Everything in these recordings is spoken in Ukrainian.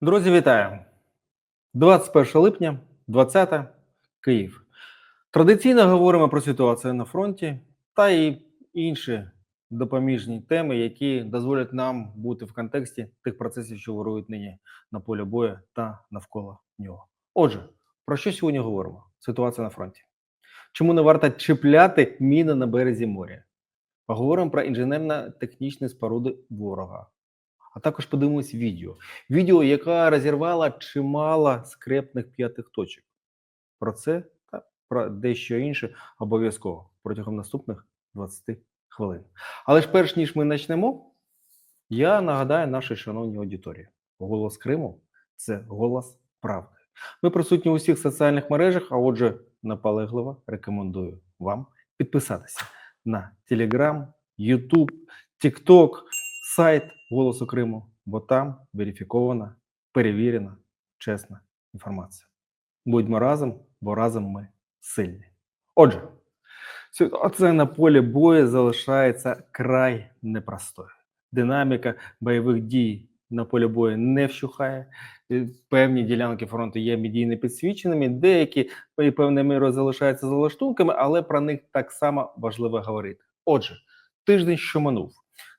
Друзі, вітаю! 21 липня, 20 Київ. Традиційно говоримо про ситуацію на фронті та і інші допоміжні теми, які дозволять нам бути в контексті тих процесів, що вирують нині на полі бою та навколо нього. Отже, про що сьогодні говоримо? Ситуація на фронті. Чому не варто чіпляти міни на березі моря? Поговоримо про інженерно-технічні споруди ворога. А також подивимось відео. Відео, яка розірвала чимало скрепних п'ятих точок. Про це та про дещо інше обов'язково протягом наступних 20 хвилин. Але ж перш ніж ми почнемо, я нагадаю нашій шановній аудиторії: голос Криму це голос правди. Ми присутні у всіх соціальних мережах, а отже, наполегливо рекомендую вам підписатися на Telegram, YouTube, TikTok, сайт Голосу Криму, бо там верифікована, перевірена, чесна інформація. Будьмо разом, бо разом ми сильні. Отже, ситуація на полі бою залишається край непростою. Динаміка бойових дій на полі бою не вщухає. Е, Певні ділянки фронту є медійно підсвіченими, деякі певною мірою залишаються залаштунками, але про них так само важливо говорити. Отже, тиждень, що минув.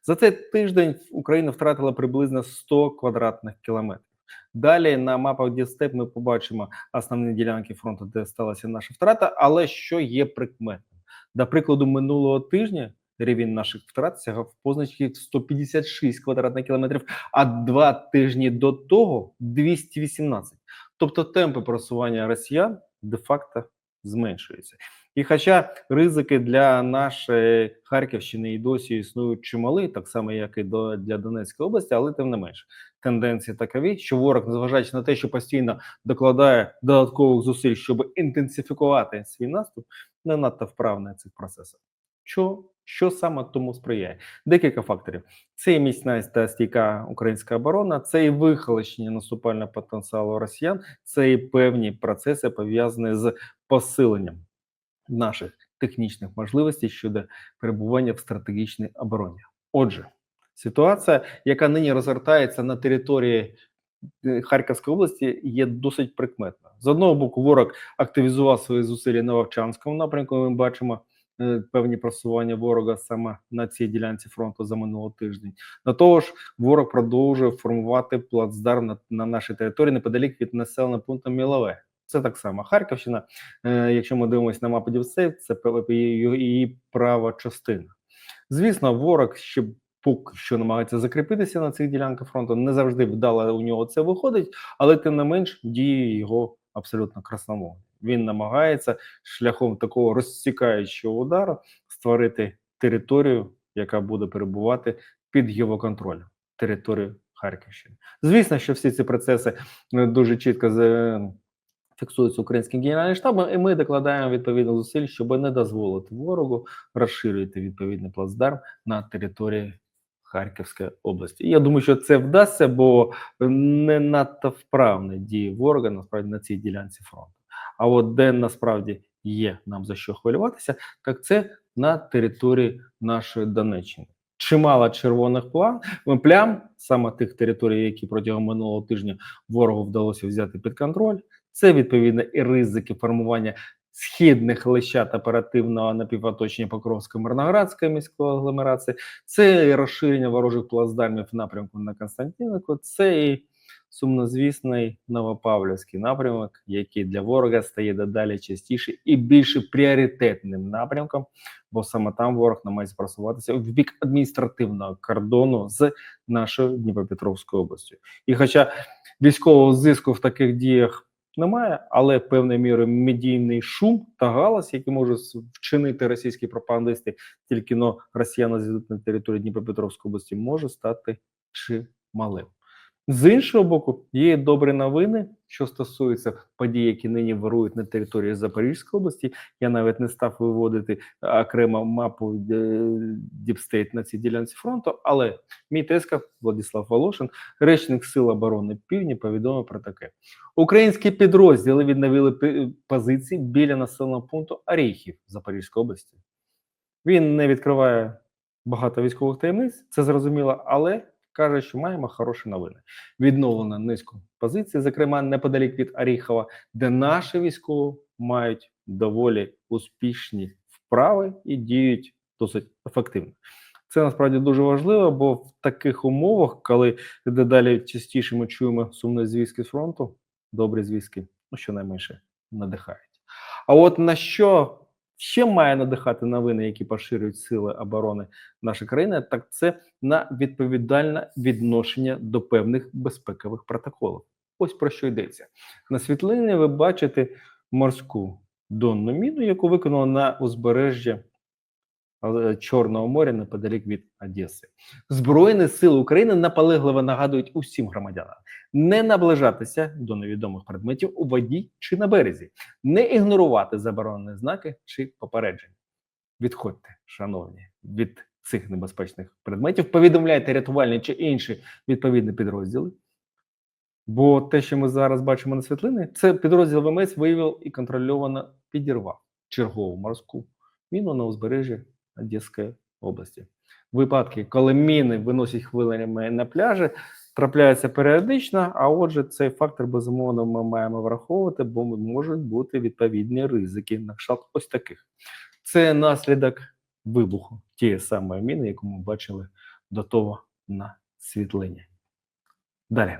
За цей тиждень Україна втратила приблизно 100 квадратних кілометрів. Далі на мапах Дістеп ми побачимо основні ділянки фронту, де сталася наша втрата. Але що є прикметним? До прикладу, минулого тижня рівень наших втрат сягав позначки 156 квадратних кілометрів, а два тижні до того 218. Тобто темпи просування росіян де-факто зменшуються. І хоча ризики для нашої Харківщини і досі існують чимали, так само як і до для Донецької області, але тим не менш тенденції такові, що ворог, незважаючи на те, що постійно докладає додаткових зусиль, щоб інтенсифікувати свій наступ, не надто вправний цих процесах. Що що саме тому сприяє? Декілька факторів: це і міцна та стійка українська оборона, це і вихолощення наступального потенціалу росіян, це і певні процеси пов'язані з посиленням наших технічних можливостей щодо перебування в стратегічній обороні. Отже, ситуація, яка нині розгортається на території е, Харківської області, є досить прикметна. З одного боку, ворог активізував свої зусилля на Вовчанському напрямку. Ми бачимо. е, Певні просування ворога саме на цій ділянці фронту за минулий тиждень. До того ж, ворог продовжує формувати плацдарм на, на нашій території неподалік від населеного пункту Мілове. Це так само Харківщина. Е, якщо ми дивимося на мапу Дівсей, це її, права частина. Звісно, ворог ще поки що намагається закріпитися на цих ділянках фронту. Не завжди вдало у нього це виходить, але тим не менш дії його абсолютно красномовні. Він намагається шляхом такого розсікаючого удару створити територію, яка буде перебувати під його контролем, територію Харківщини. Звісно, що всі ці процеси е, дуже чітко фіксується українським генеральним штабом, і ми докладаємо відповідно зусиль, щоб не дозволити ворогу розширювати відповідний плацдарм на території Харківської області. Я думаю, що це вдасться, бо не надто вправні дії ворога насправді на цій ділянці фронту. А от де насправді є нам за що хвилюватися, так це на території нашої Донеччини. Чимало червоних плам плям, саме тих територій, які протягом минулого тижня ворогу вдалося взяти під контроль. Це відповідно і ризики формування східних лищат оперативного напівоточення Покровської Мирноградської міської агломерації, це і розширення ворожих плацдармів в напрямку на Константиновку, це і сумнозвісний Новопавлівський напрямок, який для ворога стає дедалі частіше і більше пріоритетним напрямком, бо саме там ворог намагається просуватися в бік адміністративного кордону з нашою Дніпропетровською областю. І хоча військового зиску в таких діях немає, але певною мірою медійний шум та галас, які можуть вчинити російські пропагандисти, тільки но росіяни зійдуть на територію Дніпропетровської області, може стати чималим. З іншого боку, є добрі новини, що стосуються подій, які нині вирують на території Запорізької області. Я навіть не став виводити окремо мапу Діпстейт на цій ділянці фронту, але мій тезка Владислав Волошин, речник Сил оборони Півдні, повідомив про таке: українські підрозділи відновили позиції біля населеного пункту Оріхів Запорізької області. Він не відкриває багато військових таємниць, це зрозуміло, але каже, що маємо хороші новини. Відновлено низку позицій, зокрема неподалік від Аріхова, де наші військові мають доволі успішні вправи і діють досить ефективно. Це насправді дуже важливо, бо в таких умовах, коли дедалі частіше ми чуємо сумні звістки з фронту, добрі звістки, ну щонайменше надихають. А от на що ще має надихати новини, які поширюють сили оборони нашої країни, так це на відповідальне відношення до певних безпекових протоколів. Ось про що йдеться. На світлині ви бачите морську донну міну, яку виконали на узбережжі е, Чорного моря неподалік від Одеси. Збройні сили України наполегливо нагадують усім громадянам не наближатися до невідомих предметів у воді чи на березі, не ігнорувати заборонені знаки чи попередження. Відходьте, шановні, від цих небезпечних предметів, повідомляйте рятувальні чи інші відповідні підрозділи. Бо те, що ми зараз бачимо на світлини, це підрозділ ВМС виявив і контрольовано підірвав чергову морську міну на узбережжі Одеської області. Випадки, коли міни виносять хвилями на пляжі, трапляються періодично. А отже, цей фактор безумовно ми маємо враховувати, бо можуть бути відповідні ризики на кшталт ось таких. Це наслідок вибуху тієї самої міни, яку ми бачили до того на світлині. Далі.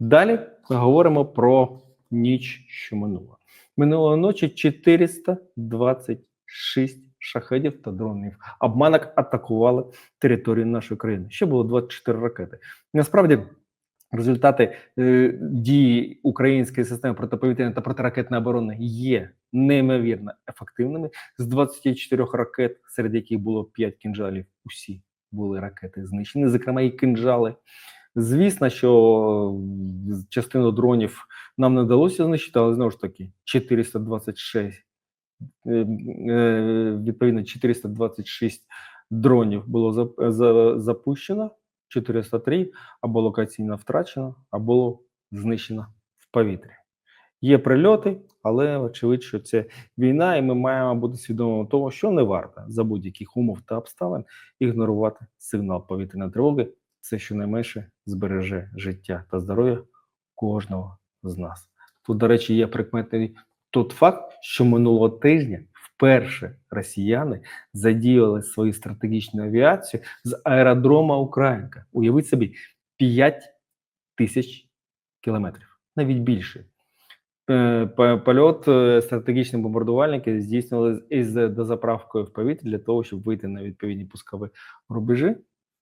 Далі говоримо про ніч, що минула. Минулої ночі 426 шахедів та дронів обманок атакували територію нашої країни. Ще було 24 ракети. Насправді. Результати е, дії української системи протиповітряної та протиракетної оборони є неймовірно ефективними. З 24 ракет, серед яких було 5 кінжалів, усі були ракети знищені, зокрема і кінжали. Звісно, що частину дронів нам не вдалося знищити, але знову ж таки 426 е, е, відповідно 426 дронів було за, за, запущено. 403 або локаційно втрачено, або знищено в повітрі. Є прильоти, але очевидно, що це війна, і ми маємо бути свідомими того, що не варто за будь-яких умов та обставин ігнорувати сигнал повітряної тривоги. Це щонайменше збереже життя та здоров'я кожного з нас. Тут, до речі, є прикметний тот факт, що минулого тижня вперше росіяни задіяли свою стратегічну авіацію з аеродрома Українка. Уявіть собі, 5 тисяч кілометрів, навіть більше. Е, польот е, стратегічні бомбардувальники здійснювали із дозаправкою в повітрі для того, щоб вийти на відповідні пускові рубежі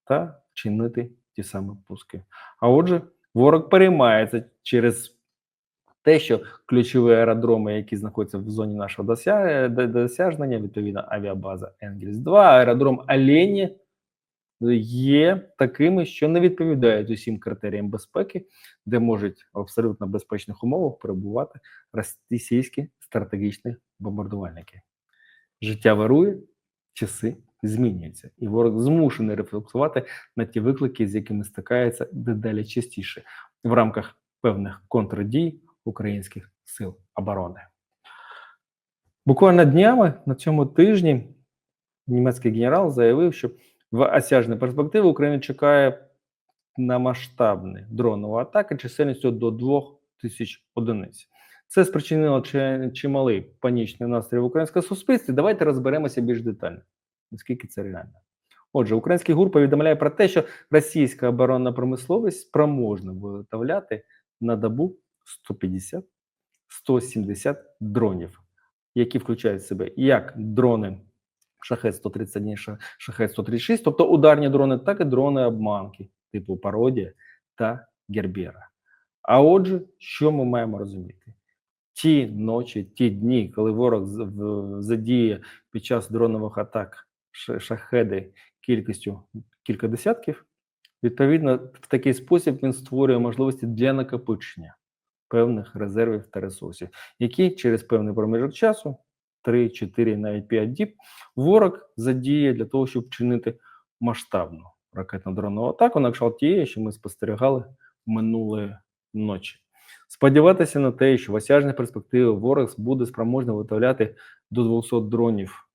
та чинити ті самі пуски. А отже, ворог переймається через те, що ключові аеродроми, які знаходяться в зоні нашого досяжнення, відповідно авіабаза Енгельс 2, аеродром Алені є такими, що не відповідають усім критеріям безпеки, де можуть в абсолютно безпечних умовах перебувати російські стратегічні бомбардувальники. Життя вирує, часи змінюються, і ворог змушений рефлексувати на ті виклики, з якими стикається дедалі частіше в рамках певних контрдій українських сил оборони. Буквально днями на цьому тижні німецький генерал заявив, що в осяжній перспективі Україна чекає на масштабні дронові атаки чисельністю до 2 тисяч одиниць. Це спричинило чималий панічний настрій в українському суспільстві. Давайте розберемося більш детально, наскільки це реально. Отже, український гур повідомляє про те, що російська оборонна промисловість спроможна виготовляти на добу 150-170 дронів, які включають в себе як дрони шахет 131 шахет 136, тобто ударні дрони, так і дрони обманки, типу пародія та Гербера. А отже, що ми маємо розуміти? Ті ночі, ті дні, коли ворог задіє під час дронових атак шахеди кількістю кілька десятків, відповідно, в такий спосіб він створює можливості для накопичення певних резервів та ресурсів, які через певний проміжок часу, 3, 4, навіть 5 діб, ворог задіє для того, щоб вчинити масштабну ракетно-дронову атаку, на кшталт тієї, що ми спостерігали минулої ночі. Сподіватися на те, що в осяжній перспективі ворог буде спроможний виготовляти до 200 дронів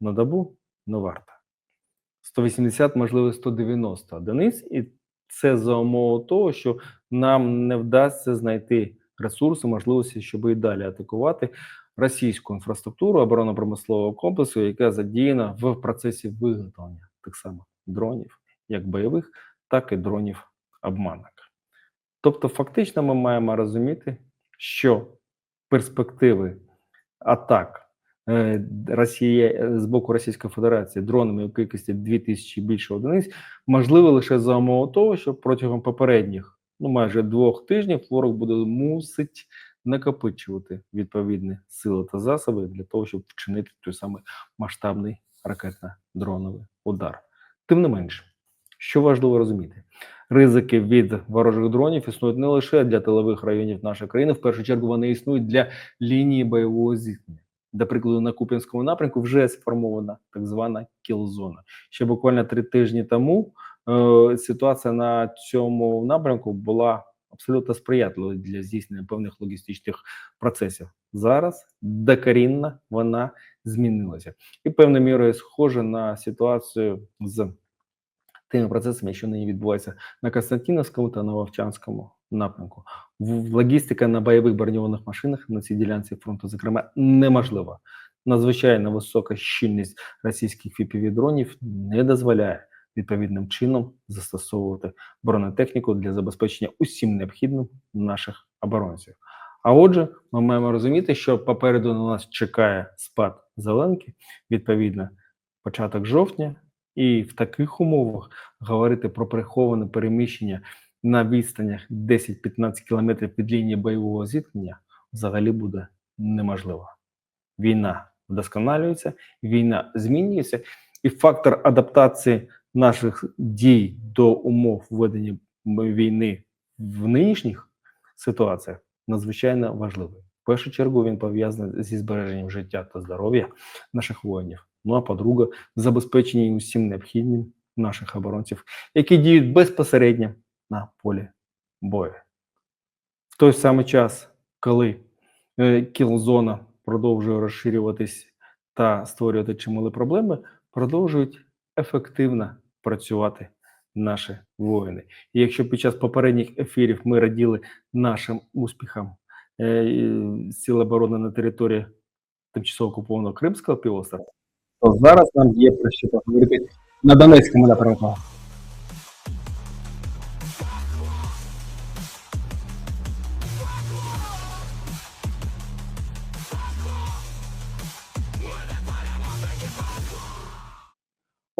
на добу, не варто. 180, можливо, 190 одиниць, і Це за умови того, що нам не вдасться знайти ресурси, можливості, щоб і далі атакувати російську інфраструктуру оборонно-промислового комплексу, яка задіяна в процесі виготовлення тих самих дронів, як бойових, так і дронів обманок. Тобто, фактично, ми маємо розуміти, що перспективи атак е, Росії е, з боку Російської Федерації дронами у кількості 2000 і більше одиниць можливо лише за умови того, що протягом попередніх ну майже двох тижнів ворог буде мусить накопичувати відповідні сили та засоби для того, щоб вчинити той самий масштабний ракетно-дроновий удар. Тим не менше, що важливо розуміти, ризики від ворожих дронів існують не лише для тилових районів нашої країни, в першу чергу вони існують для лінії бойового зіткнення. До прикладу, на Куп'янському напрямку вже сформована так звана кілзона. Ще буквально три тижні тому ситуація на цьому напрямку була абсолютно сприятливою для здійснення певних логістичних процесів. Зараз докорінно вона змінилася і певною мірою схожа на ситуацію з тими процесами, що нині відбуваються на Константиновському та на Вовчанському напрямку. Логістика на бойових броньованих машинах на цій ділянці фронту, зокрема, неможлива. Надзвичайно висока щільність російських fpv дронів не дозволяє відповідним чином застосовувати бронетехніку для забезпечення усім необхідним наших оборонців. А отже, ми маємо розуміти, що попереду на нас чекає спад зеленки, відповідно, початок жовтня, і в таких умовах говорити про приховане переміщення на відстанях 10-15 кілометрів від лінії бойового зіткнення взагалі буде неможливо. Війна вдосконалюється, війна змінюється, і фактор адаптації наших дій до умов ведення війни в нинішніх ситуаціях надзвичайно важливий. В першу чергу він пов'язаний зі збереженням життя та здоров'я наших воїнів. Ну а по-друге, забезпечення усім необхідним наших оборонців, які діють безпосередньо на полі бою. В той самий час, коли е, кілзона продовжує розширюватись та створювати чимали проблеми, продовжують ефективно працювати наші воїни. І якщо під час попередніх ефірів ми раділи нашим успіхам е, і оборони на території тимчасово окупованого Кримського півострова, то зараз нам є про що поговорити на Донецькому напрямку.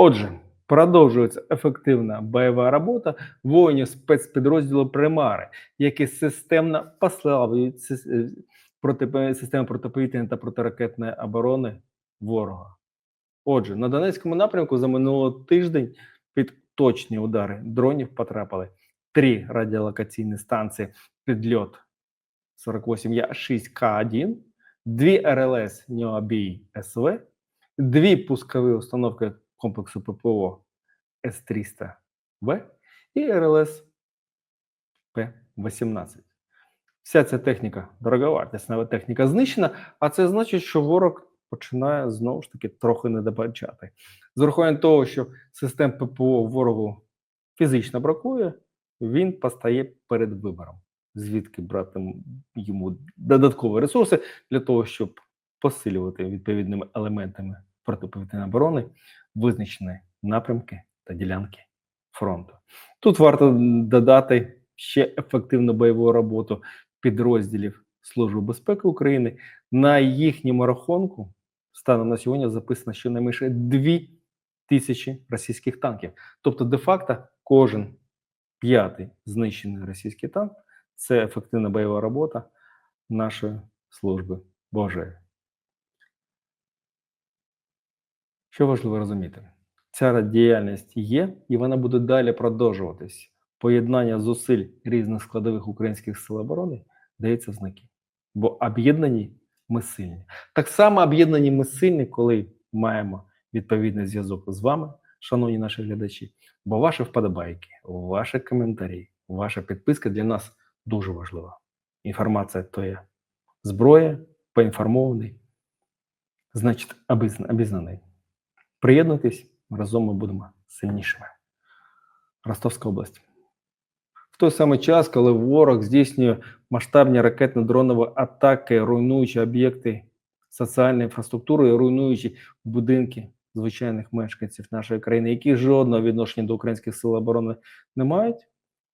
Отже, продовжується ефективна бойова робота воїнів спецпідрозділу Примари, які системно послаблюють е, проти системи протиповітряної та протиракетної оборони ворога. Отже, на Донецькому напрямку за минулий тиждень під точні удари дронів потрапили три радіолокаційні станції підльот 48 Я 6К1, дві РЛС Необій СВ, дві пускові установки комплексу ППО С-300В і РЛС П-18. Вся ця техніка, дороговартісна техніка знищена, а це значить, що ворог починає знову ж таки трохи недобачати. З урахуванням того, що систем ППО ворогу фізично бракує, він постає перед вибором, звідки брати йому додаткові ресурси для того, щоб посилювати відповідними елементами протиповітряної оборони визначені напрямки та ділянки фронту. Тут варто додати ще ефективну бойову роботу підрозділів Служби безпеки України. На їхньому рахунку станом на сьогодні записано щонайменше дві тисячі російських танків. Тобто, де-факто, кожен п'ятий знищений російський танк це ефективна бойова робота нашої служби Божої. Що важливо розуміти, ця діяльність є і вона буде далі продовжуватись. Поєднання зусиль різних складових українських сил оборони дається в знаки. Бо об'єднані ми сильні. Так само об'єднані ми сильні, коли маємо відповідний зв'язок з вами, шановні наші глядачі. Бо ваші вподобайки, ваші коментарі, ваша підписка для нас дуже важлива. Інформація то є зброя, поінформований, значить, обізнаний. Приєднуйтесь, разом ми будемо сильнішими. Ростовська область. В той самий час, коли ворог здійснює масштабні ракетно-дронові атаки, руйнуючи об'єкти соціальної інфраструктури, руйнуючи будинки звичайних мешканців нашої країни, які жодного відношення до українських сил оборони не мають,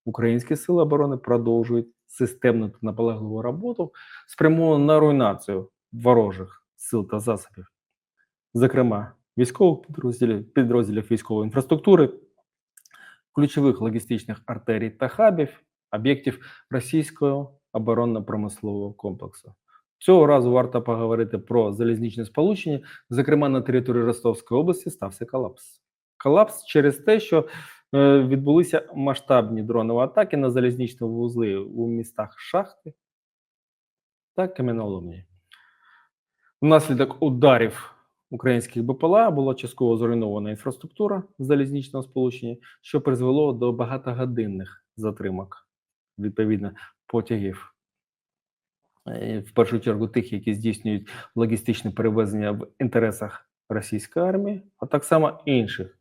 українські сили оборони продовжують системну та наполегливу роботу, спрямовану на руйнацію ворожих сил та засобів, зокрема військових підрозділів, підрозділів військової інфраструктури, ключових логістичних артерій та хабів, об'єктів російського оборонно-промислового комплексу. Цього разу варто поговорити про залізничне сполучення. Зокрема, на території Ростовської області стався колапс. Колапс через те, що е, відбулися масштабні дронові атаки на залізничні вузли у містах Шахти та Кам'яноломні. Внаслідок ударів українських БПЛА була частково зруйнована інфраструктура залізничного сполучення, що призвело до багатогодинних затримок відповідно потягів. Е, В першу чергу тих, які здійснюють логістичне перевезення в інтересах російської армії, а так само інших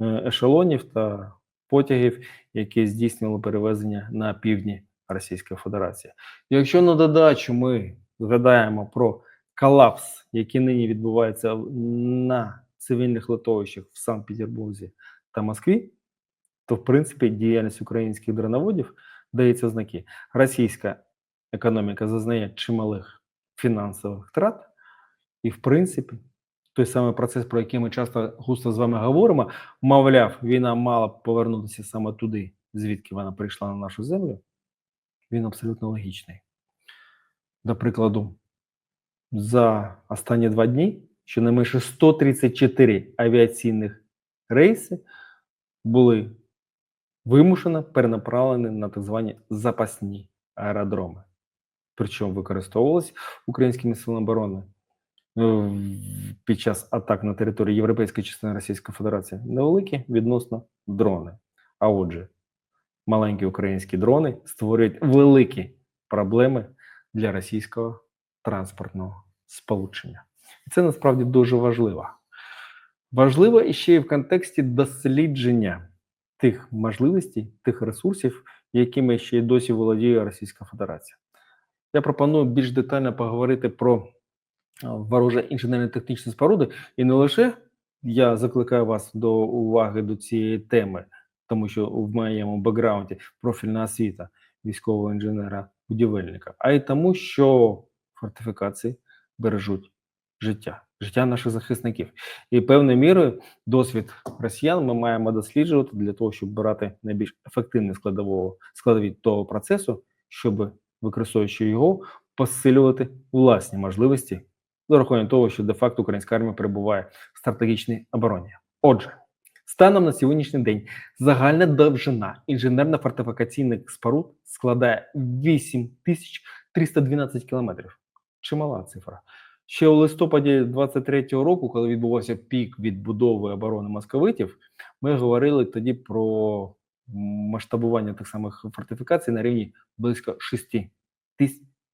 е, ешелонів та потягів, які здійснювали перевезення на півдні Російської Федерації. Якщо на додачу ми згадаємо про колапс, який нині відбувається на цивільних литовищах в Санкт-Петербурзі та Москві, то в принципі діяльність українських дроноводів дається знаки. Російська економіка зазнає чималих фінансових втрат, і в принципі. Той самий процес, про який ми часто густо з вами говоримо, мовляв, війна мала б повернутися саме туди, звідки вона прийшла на нашу землю, він абсолютно логічний. До прикладу, за останні два дні щонайменше 134 авіаційних рейси були вимушено перенаправлені на так звані запасні аеродроми. Причому використовувалися українськими силами оборони е, під час атак на території Європейської частини Російської Федерації невеликі відносно дрони. А отже, маленькі українські дрони створюють великі проблеми для російського транспортного сполучення. І це насправді дуже важливо. Важливо і ще й в контексті дослідження тих можливостей, тих ресурсів, якими ще й досі володіє Російська Федерація. Я пропоную більш детально поговорити про а, вороже інженерно-технічні споруди, і не лише я закликаю вас до уваги до цієї теми, тому що в моєму бекграунді профільна освіта військового інженера-будівельника, а й тому, що фортифікації бережуть життя, життя наших захисників. І певною мірою досвід росіян ми маємо досліджувати для того, щоб брати найбільш ефективні складового складові того процесу, щоб використовуючи його, посилювати власні можливості з урахуванням того, що де-факто українська армія перебуває в стратегічній обороні. Отже, станом на сьогоднішній день загальна довжина інженерно-фортифікаційних споруд складає 8312 кілометрів. Чимала цифра. Ще у листопаді 23-го року, коли відбувався пік відбудови оборони московитів, ми говорили тоді про масштабування тих самих фортифікацій на рівні близько 6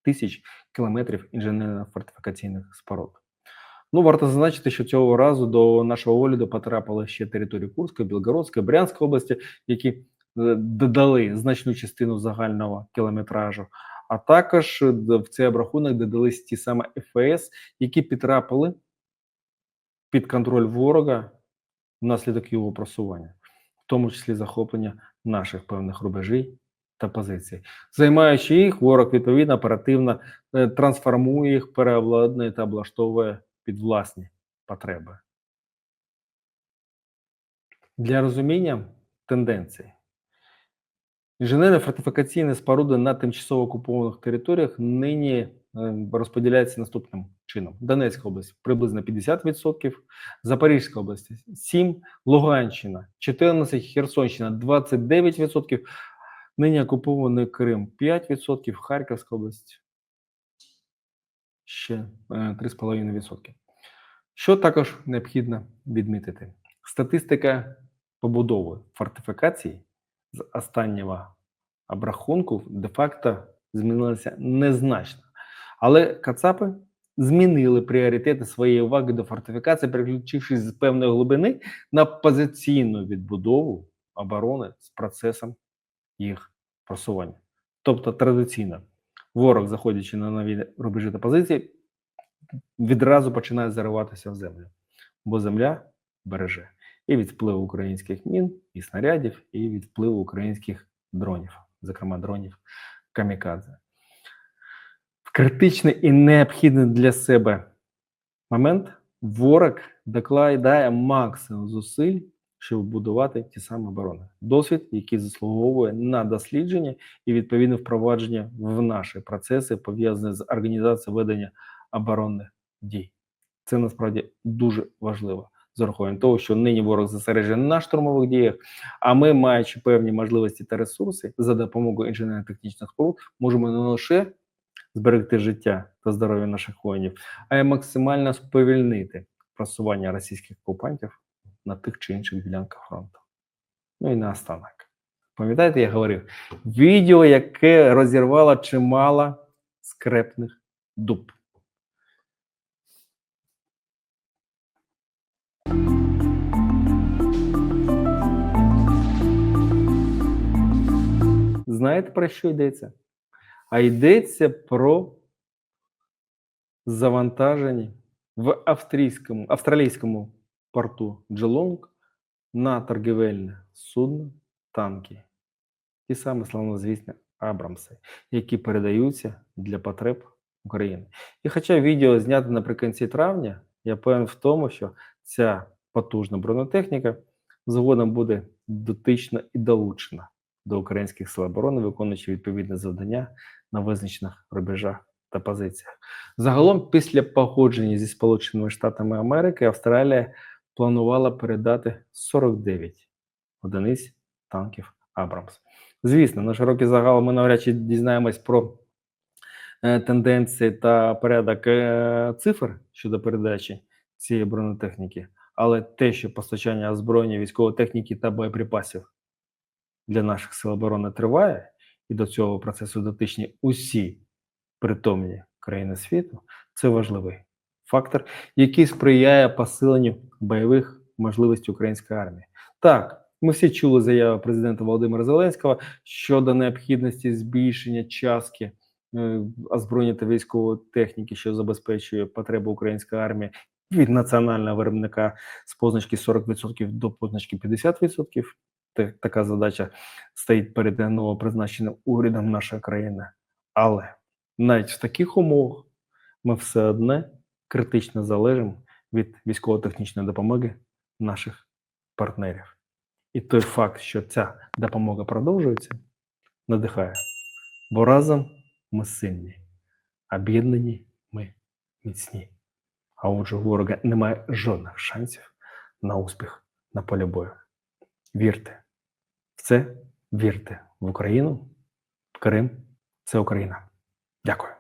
тисяч кілометрів інженерно-фортифікаційних споруд. Ну, варто зазначити, що цього разу до нашого огляду потрапили ще території Курської, Білгородської, Брянської області, які е, додали значну частину загального кілометражу. А також е, в цей обрахунок додались ті саме ФС, які підтрапили під контроль ворога внаслідок його просування, в тому числі захоплення наших певних рубежей та позицій. Займаючи їх, ворог відповідно оперативно е, трансформує їх, переобладнує та облаштовує під власні потреби. Для розуміння тенденцій. Інженерно-фортифікаційні споруди на тимчасово окупованих територіях нині е, розподіляються наступним чином: Донецька область приблизно 50%, Запорізька область 7%, Луганщина 14%, Херсонщина 29%, нині окупований Крим 5%, Харківська область ще е, 3,5%. Що також необхідно відмітити? Статистика побудови фортифікацій з останнього обрахунку де-факто змінилася незначно. Але Кацапи змінили пріоритети своєї уваги до фортифікації, переключившись з певної глибини на позиційну відбудову оборони з процесом їх просування. Тобто традиційно ворог, заходячи на нові рубежі та позиції, відразу починає зариватися в землю, бо земля береже і від впливу українських мін, і снарядів, і від впливу українських дронів, зокрема дронів камікадзе. В критичний і необхідний для себе момент ворог докладає максимум зусиль, щоб будувати ті самі оборони. Досвід, який заслуговує на дослідження і відповідне впровадження в наші процеси, пов'язані з організацією ведення оборонних дій. Це насправді дуже важливо з урахуванням того, що нині ворог зосереджений на штурмових діях, а ми, маючи певні можливості та ресурси за допомогою інженерно-технічних споруд, можемо не лише зберегти життя та здоров'я наших воїнів, а й максимально сповільнити просування російських окупантів на тих чи інших ділянках фронту. Ну і наостанок. Пам'ятаєте, я говорив, відео, яке розірвало чимало скрепних дуб. Знаєте, про що йдеться? А йдеться про завантаження в австрійському, австралійському порту Джелонг на торгівельне судно танки. Ті самі славнозвісні Абрамси, які передаються для потреб України. І хоча відео знято наприкінці травня, я певен в тому, що ця потужна бронетехніка згодом буде дотично і долучена до українських сил оборони, виконуючи відповідне завдання на визначених рубежах та позиціях. Загалом, після погодження зі Сполученими Штатами Америки, Австралія планувала передати 49 одиниць танків Абрамс. Звісно, на широкий загал ми навряд чи дізнаємось про е, тенденції та порядок е, цифр щодо передачі цієї бронетехніки, але те, що постачання озброєння, військової техніки та боєприпасів для наших сил оборони триває, і до цього процесу дотичні усі притомні країни світу, це важливий фактор, який сприяє посиленню бойових можливостей української армії. Так, ми всі чули заяву президента Володимира Зеленського щодо необхідності збільшення частки е, озброєння та військової техніки, що забезпечує потреби української армії від національного виробника з позначки 40% до позначки 50%. Та- Така задача стоїть перед новопризначеним урядом нашої країни. Але навіть в таких умовах ми все одне критично залежимо від військово-технічної допомоги наших партнерів. І той факт, що ця допомога продовжується, надихає. Бо разом ми сильні, об'єднані ми міцні. А отже, ворога немає жодних шансів на успіх на полі бою. Вірте це, вірте в Україну. Крим це Україна. Дякую.